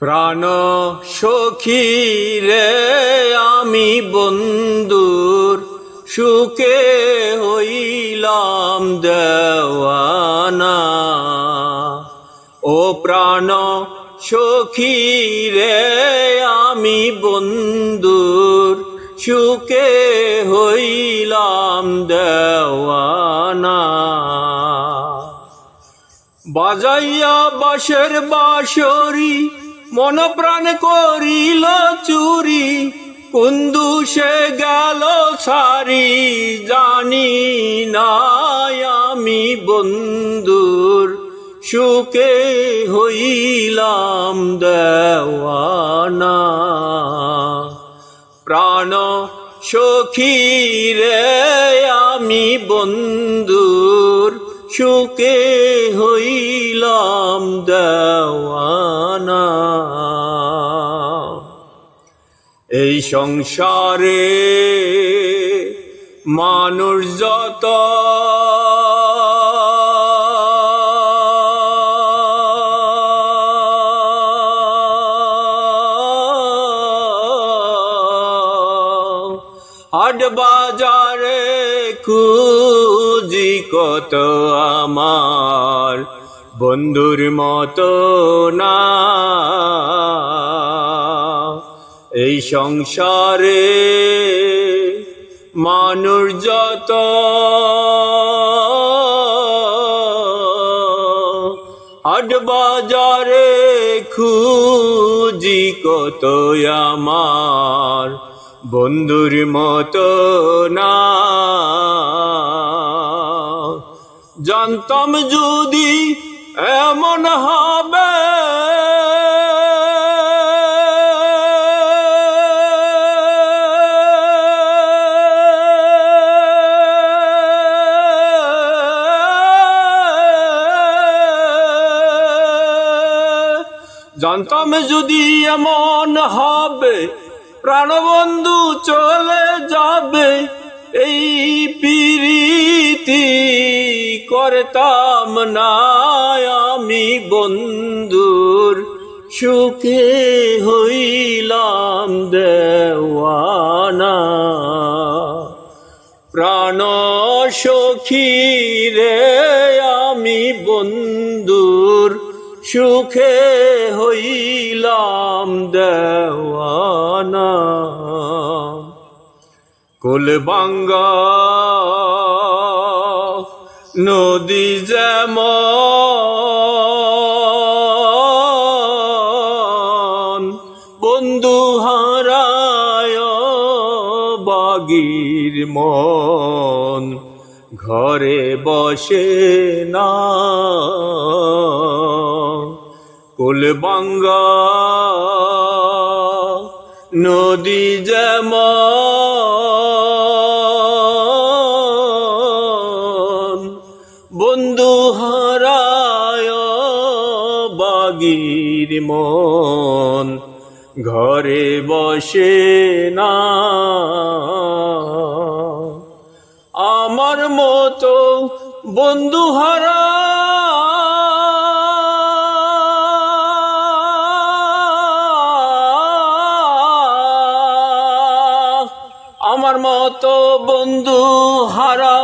প্রাণ সখী রে, আমি বন্ধুর সুখে হইলাম দেওয়ানা। ও প্রাণ সখী রে, আমি বন্ধুর সুখে হইলাম দেওয়ানা। বাজাইয়া বাসের বাসরি মন প্রাণ করিল চুরি কুন্দু সে গেল সারি, জানি নাই আমি বন্ধুর সুখে হইলাম দেওয়ানা। প্রাণ সখী রে, আমি বন্ধুর সুখে হইলাম দেওয়ানা। এই সংসারে মানুষ যত হাট বাজারে খুঁজি কত আমার বন্ধুর মতো না। এই সংসারে মানুষ যত হাট বাজারে খুঁজি কত আমার বন্ধুর মতো না। জানতাম যদি এমন হবে। জানতাম যদি এমন হবে। প্রাণবন্ধু চলে যাবে এই পিরিতি। করতাম না আমি বন্ধুর, সুখে হইলাম দেওয়ানা। প্রাণ সখী রে আমি বন্ধুর সুখে হইলাম দেওয়ানা। কুলবাঙ্গা নদী যেমন বন্ধু হারায় বাগির মন। ঘরে বসে না। কুলবাঙ্গা নদী যেমন বন্ধু হারায় বাগির মন। ঘরে বসে না। আমার মতো বন্ধু হারা। আমার মতো বন্ধু হারা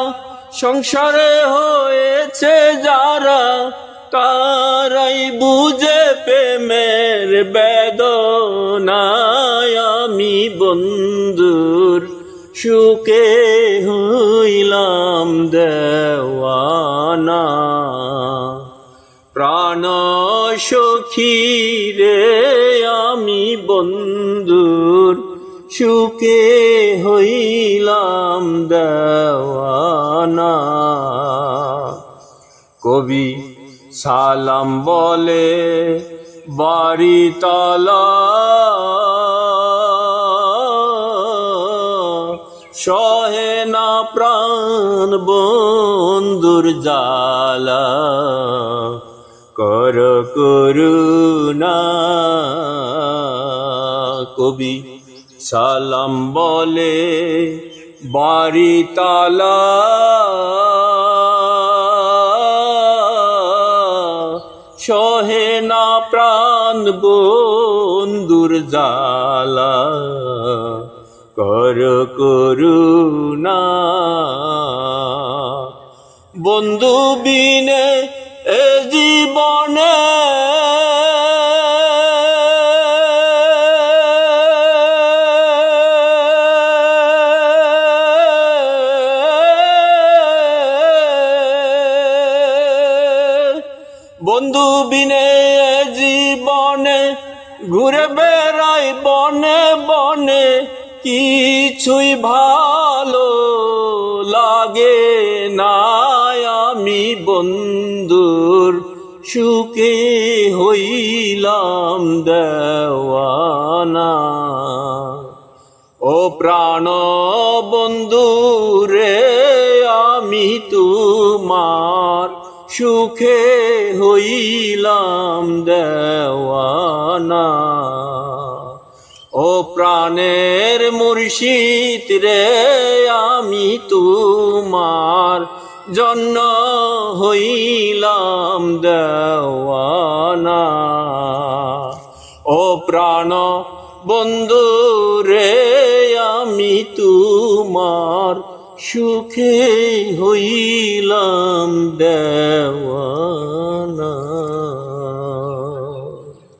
সংসারে হয়েছে যারা তারাই বুঝে প্রেমের বেদনায় আমি বন্ধুর সুখে হইলাম দেওয়ানা। প্রাণ সখী রে, আমি বন্ধুর সুখে হইলাম দেওয়ানা। কবি সালাম বলে, বাড়ি তালা সহে না প্রাণ বন্ধুর জালা কর করুণা। কবি সালাম বলে, বাড়ি তালা। সহে না প্রাণ বন্ধুর জালা কর করুণা। বন্ধু বিনে এ জীবনে বন্ধু বিনে জীবনে ঘুরে বেড়াই বনে বনে কিছুই ভালো লাগে না আমি বন্ধুর সুখে হইলাম দেওয়ানা। ও প্রাণ বন্ধু রে আমি তোমার সুখে হইলাম দেওয়ানা। ও প্রাণের মুর্শিদ রে, আমি তোমার জন্য হইলাম দেওয়ানা। ও প্রাণ বন্ধু রে, আমি তোমার সুখে হইলাম দেওয়ানা।